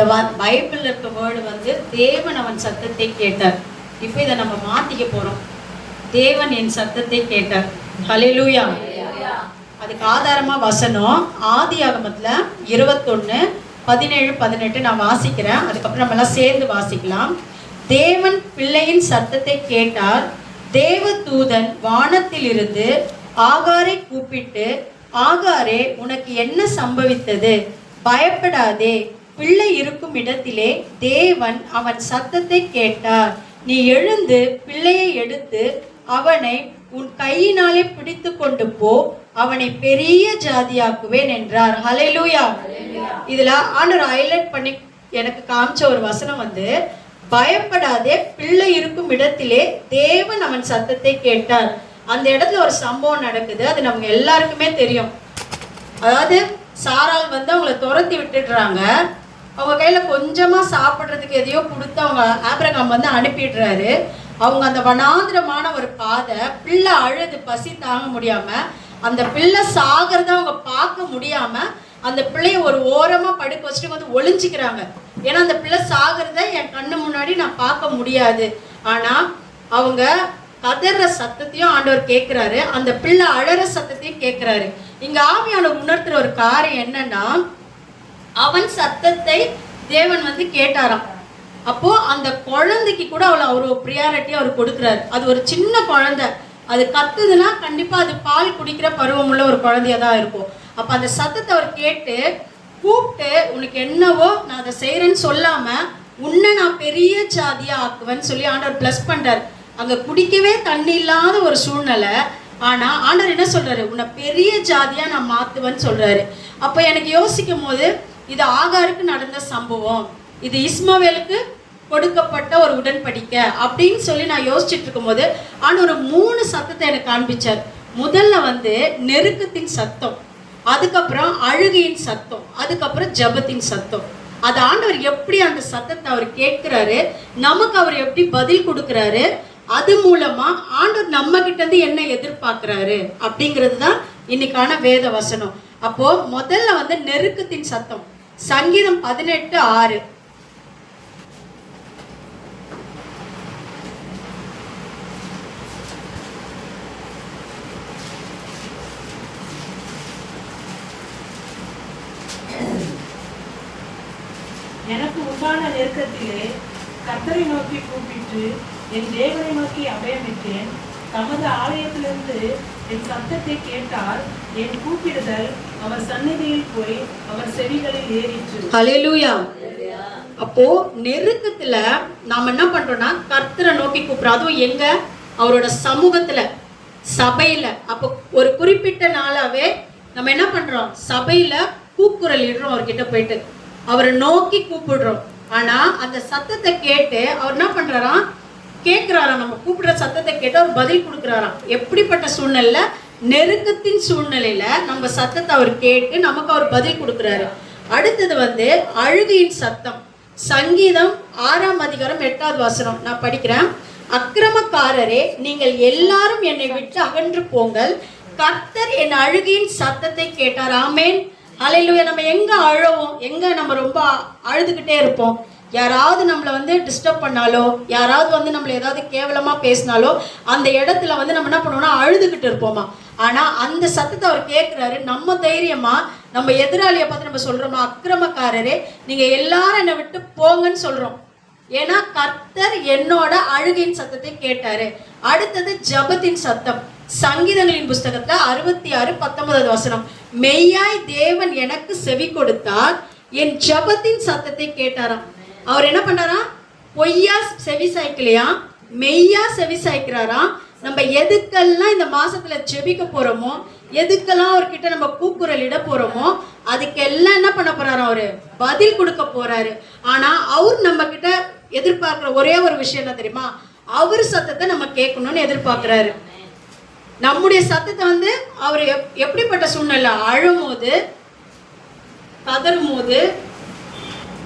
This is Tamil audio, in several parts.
இந்த பைபிள்ல இருக்க வேர்டு வந்து தேவன் அவன் சத்தத்தை கேட்டார். இப்போ இதை நம்ம மாத்திக்க போறோம். தேவன் என் சத்தத்தை கேட்டார். ஹalleluya அதுக்கு ஆதாரமா வசனம் ஆதி ஆகமத்துல இருபத்தொன்னு பதினேழு பதினெட்டு நான் வாசிக்கிறேன். அதுக்கப்புறம் நம்ம எல்லாம் சேர்ந்து வாசிக்கலாம். தேவன் பிள்ளையின் சத்தத்தை கேட்டார். தேவ தூதன் வானத்திலிருந்து ஆகாரை கூப்பிட்டு ஆகாரே உனக்கு என்ன சம்பவித்தது? பயப்படாதே பிள்ளை இருக்கும் இடத்திலே தேவன் அவன் சத்தத்தை கேட்டார். நீ எழுந்து பிள்ளையை எடுத்து அவனை உன் கையினாலே பிடித்து கொண்டு போ. அவனை பெரிய ஜாதியாக்குவேன் என்றார். ஹalleluya இதுல ஆண்டவர் ஹைலைட் பண்ணி எனக்கு காமிச்ச ஒரு வசனம் வந்து பயப்படாதே பிள்ளை இருக்கும் இடத்திலே தேவன் அவன் சத்தத்தை கேட்டார். அந்த இடத்துல ஒரு சம்பவம் நடக்குது. அது நமக்கு எல்லாருக்குமே தெரியும். அதாவது சாரால் வந்து அவங்கள துரத்தி விட்டுடுறாங்க. அவங்க கையில் கொஞ்சமாக சாப்பிட்றதுக்கு எதையோ கொடுத்து அவங்க ஆப்ரகாம் வந்து அனுப்பிடுறாரு. அவங்க அந்த வனாந்திரமான ஒரு பாதை பிள்ளை அழுது பசி தாங்க முடியாமல் அந்த பிள்ளை சாகிறத அவங்க பார்க்க முடியாமல் அந்த பிள்ளைய ஒரு ஓரமாக படுக்க வச்சுட்டு வந்து ஒளிஞ்சிக்கிறாங்க. ஏன்னா அந்த பிள்ளை சாகிறத என் கண்ணு முன்னாடி நான் பார்க்க முடியாது. ஆனால் அவங்க கதற சத்தத்தையும் ஆண்டவர் கேட்குறாரு. அந்த பிள்ளை அழற சத்தத்தையும் கேட்குறாரு. இங்கே ஆவியானவர் உணர்த்துற ஒரு காரியம் என்னன்னா அவன் சத்தத்தை தேவன் வந்து கேட்டாராம். அப்போ அந்த குழந்தைக்கு கூட அவளை அவர் ப்ரியாரிட்டி அவர் கொடுக்குறாரு. அது ஒரு சின்ன குழந்தை. அது கத்துதுன்னா கண்டிப்பா அது பால் குடிக்கிற பருவமுள்ள ஒரு குழந்தையா தான் இருக்கும். அப்ப அந்த சத்தத்தை அவர் கேட்டு கூப்பிட்டு உனக்கு என்னவோ நான் அதை செய்யறேன்னு சொல்லாம உன்னை நான் பெரிய ஜாதியா ஆக்குவேன்னு சொல்லி ஆண்டவர் ப்ளஸ் பண்றாரு. அங்க குடிக்கவே தண்ணி இல்லாத ஒரு சூழ்நிலை. ஆனா ஆண்டவர் என்ன சொல்றாரு? உன்னை பெரிய ஜாதியா நான் மாத்துவேன்னு சொல்றாரு. அப்ப எனக்கு யோசிக்கும் போது இது ஆகாருக்கு நடந்த சம்பவம். இது இஸ்மவேலுக்கு கொடுக்கப்பட்ட ஒரு உடன்படிக்கை அப்படின்னு சொல்லி நான் யோசிச்சுட்டு இருக்கும்போது ஆனால் ஒரு மூணு சத்தத்தை எனக்கு காண்பிச்சார். முதல்ல வந்து நெருக்கத்தின் சத்தம் அதுக்கப்புறம் அழுகையின் சத்தம் அதுக்கப்புறம் ஜெபத்தின் சத்தம். அது ஆண்டவர் எப்படி அந்த சத்தத்தை அவர் கேட்கிறாரு நமக்கு அவர் எப்படி பதில் கொடுக்குறாரு அது மூலமா ஆண்டவர் நம்ம கிட்ட இருந்து என்ன எதிர்பார்க்கிறாரு அப்படிங்கிறது தான் இன்னைக்கான வேத வசனம். அப்போ முதல்ல வந்து நெருக்கத்தின் சத்தம். சங்கீதம் பதினெட்டு ஆறு. எனக்கு உண்டான நெருக்கத்திலே கத்தரை நோக்கி கூப்பிட்டு என் தேவனை நோக்கி அபயமிட்டேன். தமது ஆலயத்திலிருந்து என் சத்தத்தை கேட்டால் என் கூப்பிடுதல் அவர் சந்நிதியில் போய் அவர் செவிகளில் ஏறிற்று. ஹalleluya. அப்போ நெருக்கத்துல நாம என்ன பண்றோம்னா கர்த்தரை நோக்கி கூப்பிடுறோம். அதுவும் எங்க? அவரோட சமூகத்துல சபையில. அப்போ ஒரு குறிப்பிட்ட நாளாவே நம்ம என்ன பண்றோம்? சபையில கூக்குரல் இடுறோம் அவர்கிட்ட போயிட்டு. அவரை நோக்கி கூப்பிடுறோம். ஆனா அந்த சத்தத்தை கேட்டு அவர் என்ன பண்றாராம்? கேட்கிறாராம் நம்ம கூப்பிடுற சத்தத்தை கேட்டு அவர் பதில் கொடுக்குறாராம். எப்படிப்பட்ட சூழ்நிலையில நெருக்கத்தின் சூழ்நிலையில நம்ம சத்தத்தை அவர் கேட்டு நமக்கு அவர் பதில் கொடுக்குறாரு. அடுத்தது வந்து அழுகையின் சத்தம். சங்கீதம் ஆறாம் அதிகாரம் எட்டாவது வசனம். நான் படிக்கிறேன். அக்கிரமக்காரரே நீங்கள் எல்லாரும் என்னை விட்டு அகன்று போங்கள். கர்த்தர் என் அழுகையின் சத்தத்தை கேட்டார். ஆமேன். அலையிலுவே நம்ம எங்க அழுவோம்? எங்க நம்ம ரொம்ப அழுதுகிட்டே இருப்போம்? யாராவது நம்மளை வந்து டிஸ்டர்ப் பண்ணாலோ யாராவது வந்து நம்மளை ஏதாவது கேவலமாக பேசினாலோ அந்த இடத்துல வந்து நம்ம என்ன பண்ணுவோம்னா அழுதுகிட்டு இருப்போமா? ஆனா அந்த சத்தத்தை அவர் கேட்கிறாரு நம்ம தைரியமா நம்ம எதிராளியை பார்த்து நம்ம சொல்றோமா? அக்கிரமக்காரரே நீங்க எல்லாரும் என்னை விட்டு போங்கன்னு சொல்றோம். ஏன்னா கர்த்தர் என்னோட அழுகையின் சத்தத்தை கேட்டாரு. அடுத்தது ஜபத்தின் சத்தம். சங்கீதங்களின் புஸ்தகத்துல அறுபத்தி ஆறு பத்தொன்பதாவது வசனம். மெய்யாய் தேவன் எனக்கு செவி கொடுத்தார். என் ஜபத்தின் சத்தத்தை கேட்டாராம். அவர் என்ன பண்ணாராம்? பொய்யா செவி சாய்க்கலையா? மெய்யா செவி சாய்க்கிறாராம்? நம்ம எதுக்கெல்லாம் இந்த மாசத்துல ஜெபிக்க போறோமோ எதுக்கெல்லாம் அவர்கிட்ட நம்ம கூக்குரல் இட போறோமோ அதுக்கெல்லாம் என்ன பண்ண போறாரு அவரு? பதில் கொடுக்க போறாரு. ஆனா அவர் நம்ம கிட்ட எதிர்பார்க்கிற ஒரே ஒரு விஷயம் என்ன தெரியுமா? அவர் சத்தத்தை நம்ம கேட்கணும்னு எதிர்பார்க்கிறாரு. நம்முடைய சத்தத்தை வந்து அவர் எப்- எப்படிப்பட்ட சூழ்நிலை அழும்போது பதறும் போது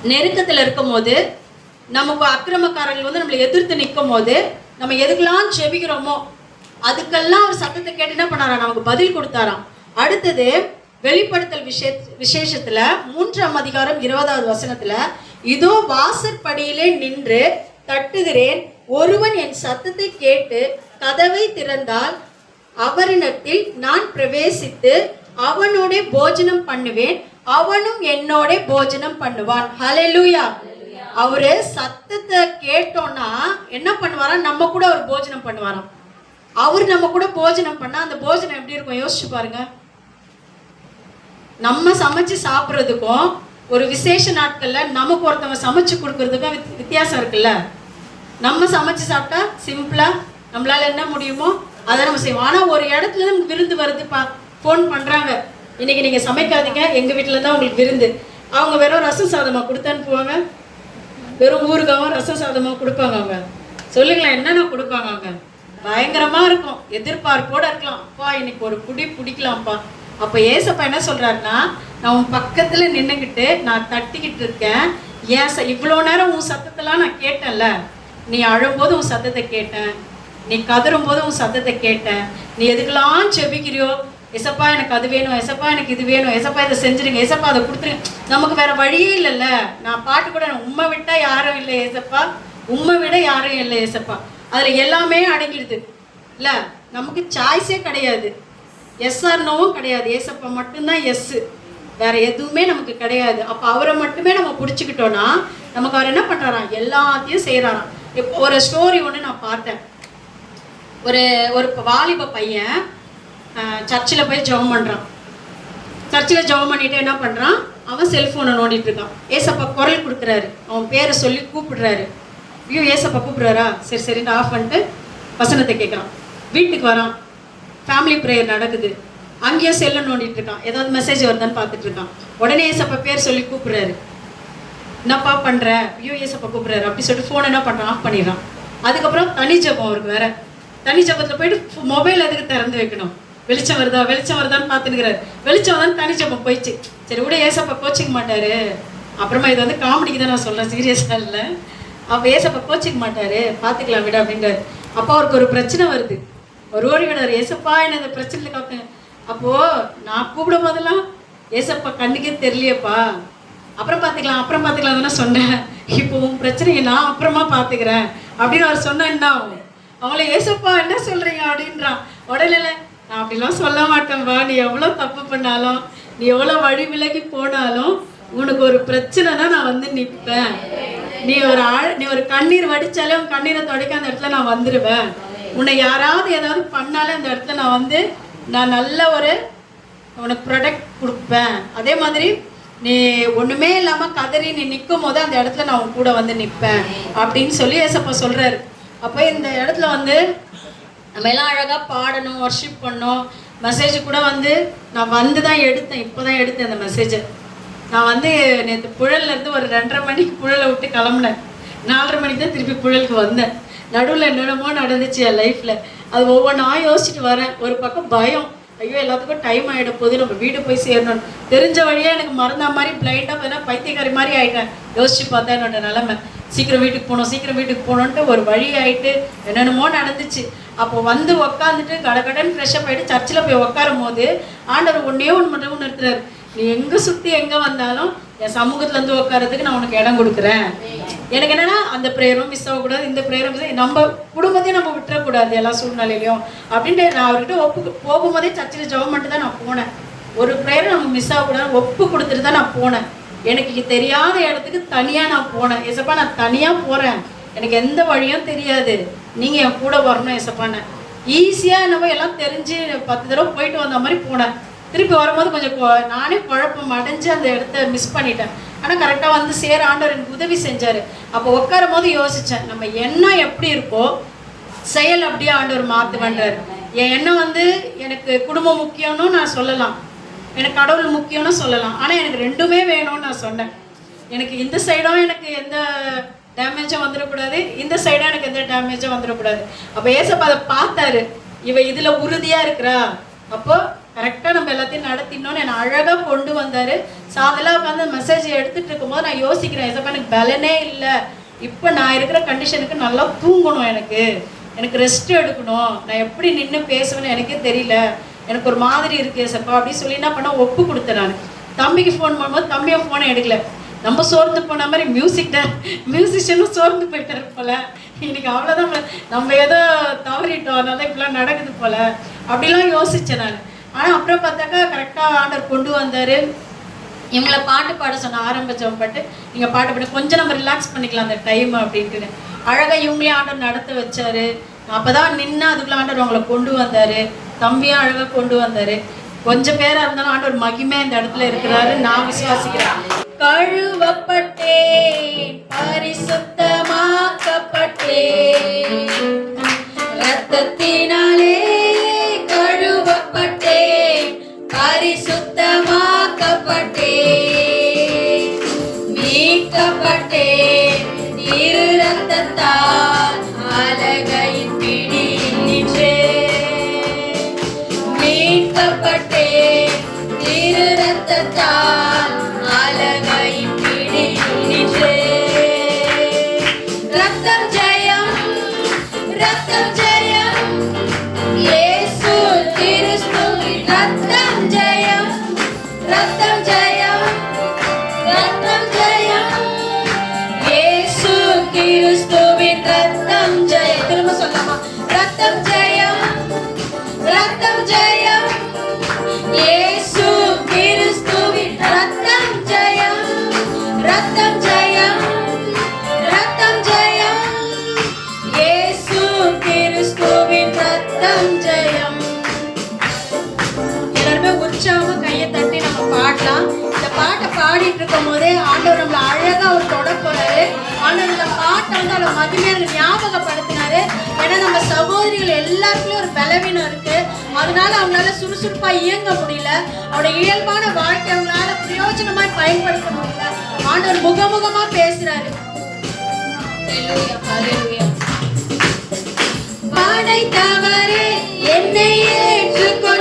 நெருக்கத்தில் இருக்கும் போது நமக்கு அக்கிரமக்காரர்கள் வந்து நம்மளை எதிர்த்து நிற்கும் போது நம்ம எதுக்கெல்லாம் செபிக்கிறோமோ அதுக்கெல்லாம் அவர் சத்தத்தை கேட்டு என்ன பண்ணாராம்? நமக்கு பதில் கொடுத்தாராம். அடுத்தது வெளிப்படுத்தல் விஷய விசேஷத்துல மூன்றாம் அதிகாரம் இருபதாவது வசனத்துல இதோ வாசற்படியிலே நின்று தட்டுகிறேன் ஒருவன் என் சத்தத்தை கேட்டு கதவை திறந்தால் அவரிடத்தில் நான் பிரவேசித்து அவனோட போஜனம் பண்ணுவேன் அவனும் என்னோட போஜனம் பண்ணுவான். ஹalleluya. அவரு சத்தத்தை கேட்டோம்னா என்ன பண்ணுவாராம் நம்ம கூட அவர் போஜனம் பண்ணுவாராம். அவர் நம்ம கூட போஜனம் பண்ணா அந்த போஜனம் எப்படி இருக்கும்? யோசிச்சு பாருங்க. நம்ம சமைச்சு சாப்பிட்றதுக்கும் ஒரு விசேஷ நாட்கள்ல நமக்கு ஒருத்தவங்க சமைச்சு கொடுக்கறதுக்கும் வித்- வித்தியாசம் இருக்குல்ல. நம்ம சமைச்சு சாப்பிட்டா சிம்பிளா நம்மளால என்ன முடியுமோ அதை நம்ம செய்வோம். ஆனா ஒரு இடத்துல இருந்து விருந்து வருது பா ஃபோன் பண்றாங்க. இன்னைக்கு நீங்க சமைக்காதீங்க. எங்க வீட்டுல தான் உங்களுக்கு விருந்து. அவங்க வெறும் ரசம் சாதமா கொடுத்து அனுப்புவாங்க வெறும் ஊறுகாவும் ரசம் சாதமா கொடுப்பாங்க அவங்க. சொல்லுங்களேன் என்னென்ன கொடுப்பாங்க அவங்க? பயங்கரமாக இருக்கும். எதிர்பார்ப்போட இருக்கலாம். அப்பா இன்னைக்கு ஒரு புடி பிடிக்கலாம்ப்பா. அப்போ ஏசப்பா என்ன சொல்கிறாருன்னா நான் உன் பக்கத்தில் நின்றுக்கிட்டு நான் தட்டிக்கிட்டு இருக்கேன். ஏன் ச இவ்வளோ நேரம் உன் சத்தத்தெல்லாம் நான் கேட்டேன்ல. நீ அழும்போது உன் சத்தத்தை கேட்டேன். நீ கதறும்போது உன் சத்தத்தை கேட்டேன். நீ எதுக்கெல்லாம் செபிக்கிறியோ எசப்பா எனக்கு அது வேணும் எசப்பா எனக்கு இது வேணும் எசப்பா இதை செஞ்சுருங்க எசப்பா அதை கொடுத்துருங்க. நமக்கு வேற வழியே இல்லைல்ல. நான் பாட்டு கூட உண்மை விட்டா யாரும் இல்லை ஏசப்பா. உண்மை விட யாரும் இல்லை ஏசப்பா. அதில் எல்லாமே அடங்கிடுது. இல்லை நமக்கு சாய்ஸே கிடையாது. எஸ் ஆர் நோவும் கிடையாது. ஏசப்பா மட்டும்தான் எஸ்ஸு வேற எதுவுமே நமக்கு கிடையாது. அப்போ அவரை மட்டுமே நம்ம பிடிச்சிக்கிட்டோன்னா நமக்கு அவர் என்ன பண்ணுறாராம் எல்லாத்தையும் செய்கிறாராம் இப்போ ஒரு ஸ்டோரி ஒன்று நான் பார்த்தேன். ஒரு ஒரு வாலிப பையன் சர்ச்சில் போய் ஜெபம் பண்ணுறான் சர்ச்சில் ஜெபம் பண்ணிட்டு என்ன பண்ணுறான் அவன் செல்ஃபோனை நோண்டிட்டு இருக்கான். ஏசப்பா குரல் கொடுக்குறாரு. அவன் பேரை சொல்லி கூப்பிடுறாரு. ஐயோ ஏசப்பா கூப்பிடுறாரா? சரி சரின்னு ஆஃப் பண்ணிட்டு வசனத்தை கேட்குறான் வீட்டுக்கு வரான். ஃபேமிலி ப்ரேயர் நடக்குது. அங்கேயும் செல்லை நோண்டிட்டு இருக்கான். ஏதாவது மெசேஜ் வருதான்னு பார்த்துட்டு இருக்கான். உடனே ஏசப்பா பேர் சொல்லி கூப்பிடுறாரு. என்னப்பா பண்ணுற ஐயோ ஏசப்பா கூப்பிடுறாரு. அப்படி சொல்லிட்டு ஃபோனை என்ன பண்ணுறான் ஆஃப் பண்ணிடுறான். அதுக்கப்புறம் தனி ஜெபம் அவருக்கு வேற. தனி ஜெபத்தில் போயிட்டு மொபைல் அதுக்கு திறந்து வைக்கணும்? வெளிச்சம் வருதா? வெளிச்சம் வருதான்னு பார்த்துனுக்கிறாரு வெளிச்சம் வந்து தனி போயிடுச்சு. சரி விட ஏசப்பா கோச்சிக்க மாட்டாரு. அப்புறமா இது வந்து காமெடிக்கு தான் நான் சொல்கிறேன் சீரியஸாக இல்லை. அப்போ ஏசப்பா கோச்சிக்க மாட்டாரு. பார்த்துக்கலாம் விட அப்படின்றாரு. அப்போ அவருக்கு ஒரு பிரச்சனை வருது. ஒரு ஓடி விடாரு ஏசப்பா என்ன இந்த பிரச்சனையில் காப்பேன்? அப்போது நான் கூப்பிடும் போதெல்லாம் ஏசப்பா கண்ணுக்கே தெரியலையேப்பா. அப்புறம் பார்த்துக்கலாம் அப்புறம் பார்த்துக்கலாம் தானே சொன்னேன். இப்போ உன் பிரச்சனையை நான் அப்புறமா பார்த்துக்கிறேன். அப்படின்னு அவர் சொன்ன என்ன ஆகும்? அவங்கள ஏசப்பா என்ன சொல்றீங்க? அப்படின்றான். உடனே நான் அப்படிலாம் சொல்ல மாட்டேன்பா நீ எவ்வளோ தப்பு பண்ணாலும் நீ எவ்வளோ வழி விலகி போனாலும் உனக்கு ஒரு பிரச்சனைனா நான் வந்து நிற்பேன் நீ ஒரு ஆழ் நீ ஒரு கண்ணீர் வடிச்சாலே உன் கண்ணீரை துடைக்க அந்த இடத்துல நான் வந்துடுவேன் உன்னை யாராவது ஏதாவது பண்ணாலே அந்த இடத்துல நான் வந்து நான் நல்ல ஒரு உனக்கு ப்ரொடக்ட் கொடுப்பேன். அதே மாதிரி நீ ஒன்றுமே இல்லாமல் கதறி நீ நிற்கும் போது அந்த இடத்துல நான் உன் கூட வந்து நிற்பேன் அப்படின்னு சொல்லி ஏசப்பா சொல்கிறாரு அப்போ இந்த இடத்துல வந்து நம்ம எல்லாம் அழகாக பாடணும் ஒர்ஷிப் பண்ணோம். மெசேஜ் கூட வந்து நான் வந்து தான் எடுத்தேன் இப்போ தான் எடுத்தேன் அந்த மெசேஜை நான் வந்து நேற்று புழல்ல இருந்து ஒரு ரெண்டரை மணிக்கு புழலை விட்டு கிளம்புனேன். நாலரை மணிக்கு தான் திருப்பி புழலுக்கு வந்தேன். நடுவில் என்னென்னமோ நடந்துச்சு என் லைஃப்பில் அது ஒவ்வொன்றா யோசிச்சுட்டு வரேன். ஒரு பக்கம் பயம். ஐயோ எல்லாத்துக்கும் டைம் ஆகிட போது நம்ம வீடு போய் சேரணும். தெரிஞ்ச வழியாக எனக்கு மறந்த மாதிரி பிளைண்டாக பார்த்தா பைத்தியக்காரி மாதிரி ஆகிட்டேன் யோசிச்சு பார்த்தா என்னோட நிலமை. சீக்கிரம் வீட்டுக்கு போகணும் சீக்கிரம் வீட்டுக்கு போகணுன்ட்டு ஒரு வழி ஆயிட்டு என்னென்னமோ நடந்துச்சு. அப்போ வந்து உக்காந்துட்டு கடகடன் ஃப்ரெஷ்ஷப் ஆகிட்டு சர்ச்சில் போய் உட்காரும் போது ஆண்டவர் ஒன்றே ஒன்று மட்டும் நிறுத்துறாரு. நீ எங்கே சுற்றி எங்கே வந்தாலும் என் சமூகத்துலேருந்து உட்காரதுக்கு நான் உனக்கு இடம் கொடுக்குறேன். எனக்கு என்னன்னா அந்த ப்ரேயரும் மிஸ் ஆகக்கூடாது இந்த ப்ரேயரும் நம்ம குடும்பத்தையும் நம்ம விட்டுறக்கூடாது எல்லா சூழ்நிலையிலையும். அப்படின்ட்டு நான் அவர்கிட்ட ஒப்பு போகும்போதே சர்ச்சில் ஜெபம் மட்டும் தான் நான் போனேன். ஒரு ப்ரேயர் நம்ம மிஸ் ஆகக்கூடாது ஒப்பு கொடுத்துட்டு தான் நான் போனேன். எனக்கு தெரியாத இடத்துக்கு தனியாக நான் போனேன். எசப்பா நான் தனியாக போகிறேன் எனக்கு எந்த வழியும் தெரியாது. நீங்கள் என் கூட வரணும் ஏசப்பான்னு. ஈஸியாக என்னவோ எல்லாம் தெரிஞ்சு பத்து தடவை போயிட்டு வந்த மாதிரி போனேன். திருப்பி வரும்போது கொஞ்சம் கொ- நானே குழப்பம் அடைஞ்சு அந்த இடத்த மிஸ் பண்ணிட்டேன். ஆனால் கரெக்டாக வந்து சேர ஆண்டவர் எனக்கு உதவி செஞ்சார். அப்போ உட்காரும் போது யோசித்தேன் நம்ம எண்ணம் எப்படி இருக்கோ செயல் அப்படியே ஆண்டவர் மாற்றுவேன்றார் என் எண்ணம் வந்து எனக்கு குடும்பம் முக்கியம்னு நான் சொல்லலாம். எனக்கு கடவுள் முக்கியம்னு சொல்லலாம். ஆனால் எனக்கு ரெண்டுமே வேணும்னு நான் சொன்னேன். எனக்கு இந்த சைடும் எனக்கு எந்த டேமேஜும் வந்துடக்கூடாது இந்த சைடும் எனக்கு எந்த டேமேஜும் வந்துடக்கூடாது அப்போ ஏசப்பா அதை பார்த்தாரு. இவ இதில் உறுதியாக இருக்கிறா? அப்போ கரெக்டாக நம்ம எல்லாத்தையும் நடத்தினோன்னு என்னை அழகாக கொண்டு வந்தார். சாதெல்லாம் உட்காந்து மெசேஜ் எடுத்துகிட்டு இருக்கும்போது நான் யோசிக்கிறேன் ஏசப்பா எனக்கு பலனே இல்லை. இப்போ நான் இருக்கிற கண்டிஷனுக்கு நல்லா தூங்கணும் எனக்கு. எனக்கு ரெஸ்ட் எடுக்கணும். நான் எப்படி நின்று பேசுவேன்னு எனக்கே தெரியல. எனக்கு ஒரு மாதிரி இருக்கு சப்பா அப்படின்னு சொல்லி என்ன பண்ண ஒப்பு கொடுத்தேன் நான். தம்பிக்கு ஃபோன் பண்ணும்போது தம்பியை ஃபோனை எடுக்கல. நம்ம சோர்ந்து போன மாதிரி மியூசிக் மியூசிஷியனும் சோர்ந்து போயிட்டாரு போல. இன்னைக்கு அவ்வளோதான் நம்ம ஏதோ தவறிட்டோம் அதனால இப்படிலாம் நடக்குது போல. அப்படிலாம் யோசிச்சேன் நான். ஆனால் அப்புறம் பார்த்தாக்கா கரெக்டாக ஆண்டர் கொண்டு வந்தார். இவங்கள பாட்டு பாட சொன்ன ஆரம்பித்தவங்க பாட்டு நீங்கள் பாட்டு பாட கொஞ்சம் நம்ம ரிலாக்ஸ் பண்ணிக்கலாம் அந்த டைம் அப்படின்ட்டு அழகாக இவங்களையும் ஆண்டர் நடத்த வச்சார். அப்போ தான் நின்று அதுக்குள்ள ஆண்டர் அவங்கள கொண்டு வந்தார். தம்பியும் அழகாக கொண்டு வந்தார். கொஞ்சம் பேராக இருந்தாலும் ஆண்டவர் மகிமே இந்த இடத்துல இருக்கிறாரு நான் விசுவாசிக்கிறேன். கழுவப்பட்டேன் பரிசுத்தமாக்கப்பட்டேன். ரத்தத்தினாலே கழுவப்பட்டேன் பரிசுத்தமாக்கப்பட்டேன். மீட்கப்பட்டேன் இரு ரத்தத்தால் இருக்கும் போதே ஆண்டவர் நம்மள அழகா ஒரு தொட போறாரு ஆண்டவர் இந்த பாட்டை வந்து அவளை மகிமையாக ஞாபகப்படுத்தினாரு நம்ம சகோதரிகள் எல்லாருக்குமே ஒரு பலவீனம் இருக்கு. அதனால அவங்களால சுறுசுறுப்பா இயங்க முடியல. அவரோட இயல்பான வாழ்க்கை அவங்களால பிரயோஜனமாய் பயன்படுத்த முடியல. ஆண்டவர் முகமுகமா பேசுறாரு. படைத்தவரே என்னை ஏற்றுக்கொண்டார்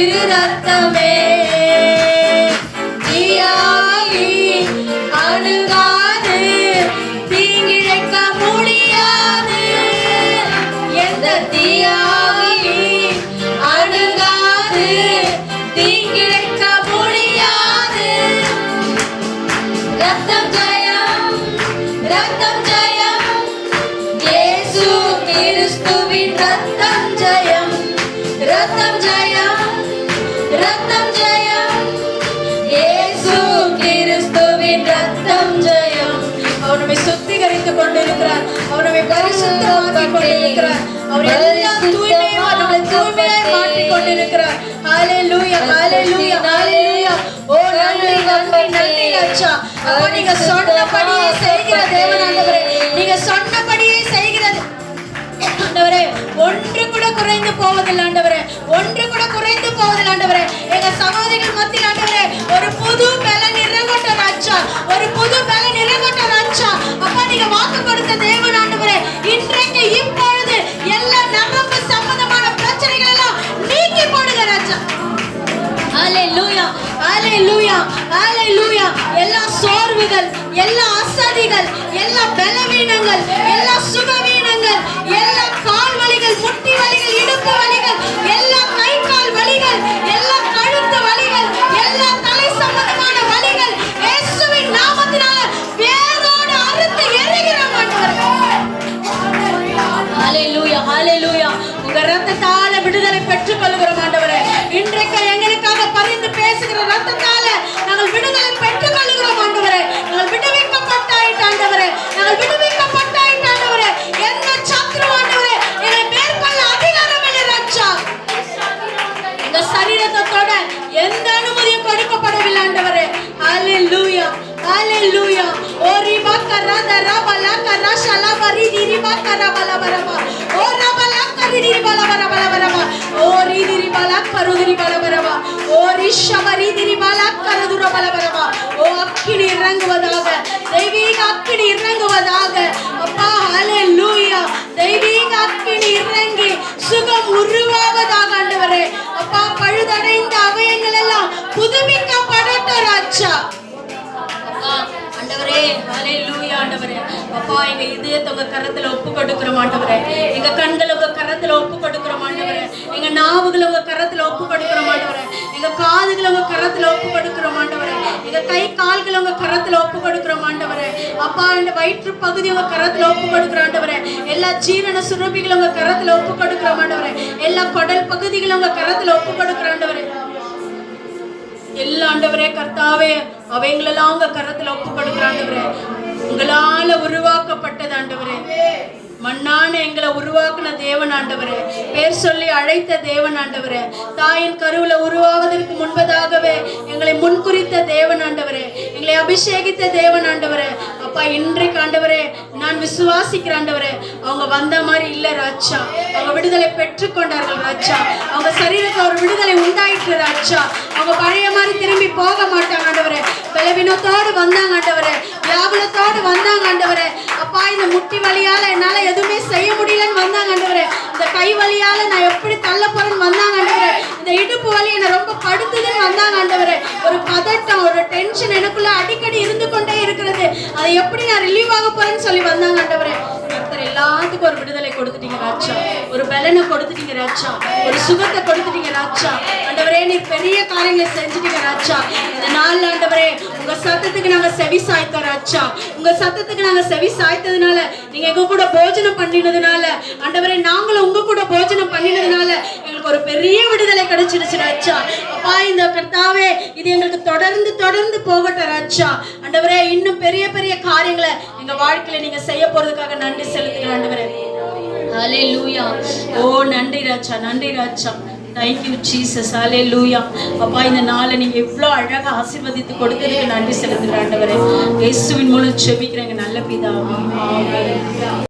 இயேசுவின் திரு சுத்திகரித்துக் கொண்டிருக்கிறார். அவர் நம்மை பரிசுத்தமாக்கிக் கொண்டிருக்கிறார். அவர் எல்லா தூய்மையும் நம்மளை தூய்மையாய் மாற்றிக் கொண்டிருக்கிறார். ஹalleluya ஹalleluya ஹalleluya ஓ நன்றி நன்றி நன்றி ராஜா அப்பா நீங்க சொன்னபடியே செய்கிற தேவன் ஆண்டவரே நீங்க சொன்னபடியே செய்கிறது. ஆண்டவரே ஒன்று கூட குறைந்து போவதில்லை ஆண்டவரே. ஒன்று குறைந்து போவதில்லை ஆண்டவரே. எங்க சகோதரிகள் மத்தியில் ஆண்டவரே ஒரு புது பலன் இறங்கட்ட ராஜா. ஒரு புது பலன் இறங்கட்ட விடுதலை பெற்றுக் கொள்கிறோம் ஆண்டவரே. இன்றைக்கு எங்களுக்காக பரிந்து பேசுகிற ரத்தத்தால நாங்கள் விடுதலை பெற்றுக் கொள்கிறோம் ஆண்டவரே. நாங்கள் விடுவிக்கப்பட்டாயிட்டு ஆண்டவரே. நாங்கள் விடுவிக்கப்பட்டாயிட்டு ஆண்டவரே. எந்த சத்ரு ஆண்டவரே எங்களை மேற்கொள்ள அதிகாரம் இல்லை ரட்சா இந்த சரீரத்தோட எந்த அனுமதியும் கொடுக்கப்படவில்லை ஆண்டவரே. ஹalleluya ஹalleluya. ஓ ரிபா கராத ரபலா கராஷா லபரி ரிபா கரபல பரபா ஓ ரபலா கரி ரிபல பரபல பரபா ஓ ரி ரிபல கரு ரிபல பரபா ஓ ரிஷபரி ரிபல கரு ரபல பரபா ஓ அக்கினி இறங்குவதாக தெய்வீக அக்கினி இறங்குவதாக. அப்பா ஹalleluya. தெய்வீக அக்கினி இறங்கி சுகம் உருவாவதாக ஆண்டவரே. அப்பா பழுதடைந்த அவயங்கள் எல்லாம் புதுப்பிக்கப்படட்டும் ராஜா. ஆண்டவரே ஆண்டவரே லூயா ஆண்டவரே. அப்பா எங்க இதயத்தை உங்க கரத்துல ஒப்பு கொடுக்கிற மாட்டவரே எங்க கண்களை உங்க கரத்துல ஒப்பு கொடுக்கிற மாட்டவரே எங்க நாவுகளை உங்க கரத்துல ஒப்பு கொடுக்கிற மாட்டவரே எங்க காதுகளை உங்க கரத்துல ஒப்பு கொடுக்கிற மாட்டவரே எங்க கை கால்களை உங்க கரத்துல ஒப்பு கொடுக்கிற மாட்டவரே அப்பா இந்த வயிற்று பகுதி உங்க கரத்துல ஒப்பு கொடுக்கிற ஆண்டவரே. எல்லா ஜீரண சுரபிகளும் உங்க கரத்துல ஒப்பு கொடுக்கிற மாட்டவரே எல்லா குடல் பகுதிகளும் உங்க கரத்துல ஒப்பு கொடுக்கிற ஆண்டவரே. எல்லா ஆண்டவரே கர்த்தாவே அவைங்களெல்லாம் உங்க கரத்துல ஒப்பு கொடுக்குற உங்களால உருவாக்கப்பட்டது ஆண்டவரே. மண்ணான எங்களை உருவாக்குன தேவன் ஆண்டவரே. பேர் சொல்லி அழைத்த தேவன் ஆண்டவரே. தாயின் கருவில் உருவாவதற்கு முன்பதாகவே எங்களை முன்குறித்த தேவன் ஆண்டவரே. எங்களை அபிஷேகித்த தேவன் ஆண்டவரே. அப்பா இன்றைக்கு ஆண்டவரே நான் விசுவாசிக்கிற ஆண்டவரே அவங்க வந்த மாதிரி இல்லை ராஜா. அவங்க விடுதலை பெற்றுக்கொண்டார்கள் ராஜா. அவங்க சரீரத்தை ஒரு விடுதலை உண்டாயிற்று ராஜா. அவங்க பழைய மாதிரி திரும்பி போக மாட்டாங்க ஆண்டவரே. பலவீனத்தோடு வந்தாங்க ஆண்டவரே வியாகுலத்தோடு வந்தாங்க ஆண்டவரே அப்பா இந்த முட்டி வலியால என்னால எதுவுமே செய்ய முடியலன்னு வந்தாங்க ஆண்டவரே இந்த கை வலியால நான் எப்படி தள்ள போறேன்னு வந்தாங்க ஆண்டவரே இந்த இடுப்பு வலி என்னை ரொம்ப படுத்துதுன்னு வந்தாங்க ஆண்டவரே ஒரு பதட்டம் ஒரு டென்ஷன் எனக்குள்ள அடிக்கடி இருந்து கொண்டே இருக்கிறது. அதை எப்படி நான் ரிலீவ் ஆக போறேன்னு சொல்லி வந்தாங்க ஆண்டவரே எல்லாத்துக்கும் ஒரு விடுதலை கொடுத்துட்டீங்க ராஜா. ஒரு பலனை கொடுத்துட்டீங்க ராஜா. ஒரு சுகத்தை கொடுத்துட்டீங்க ராஜா. ஆண்டவரே நீ பெரிய காரியங்களை செஞ்சுட்டீங்க ராஜா. இந்த நாள் ஆண்டவரே உங்க சத்தத்துக்கு நாங்க செவி சாய்த்தோம் ராஜா. உங்க சத்தத்துக்கு நாங்க செவி சாய்த்ததுனால நீங்க எங்க கூட போஜனம் பண்ணினதுனால ஆண்டவரே நாங்களும் உங்க கூட போஜனம் பண்ணினதுனால எங்களுக்கு ஒரு பெரிய விடுதலை கிடைச்சிருச்சு ராஜா. அப்பா இந்த கர்த்தாவே இது எங்களுக்கு தொடர்ந்து தொடர்ந்து போகட்டும் ராஜா. ஆண்டவரே இன்னும் பெரிய பெரிய காரியங்களை எங்க வாழ்க்கையில நீங்க செய்ய போறதுக்காக நன்றி செலுத்துகிறேன் ஆண்டவரே ஹalleluya ஓ நன்றி ராஜா நன்றி ராஜா. தேங்க்யூ ஜீசஸ் ஹalleluya அப்பா இந்த நாளை நீங்க எவ்வளவு அழகா ஆசீர்வதித்து கொடுத்ததுக்கு நன்றி செலுத்துகிறேன் ஆண்டவரே இயேசுவின் மூலம் செபிக்கிறேங்க நல்ல ஆமென்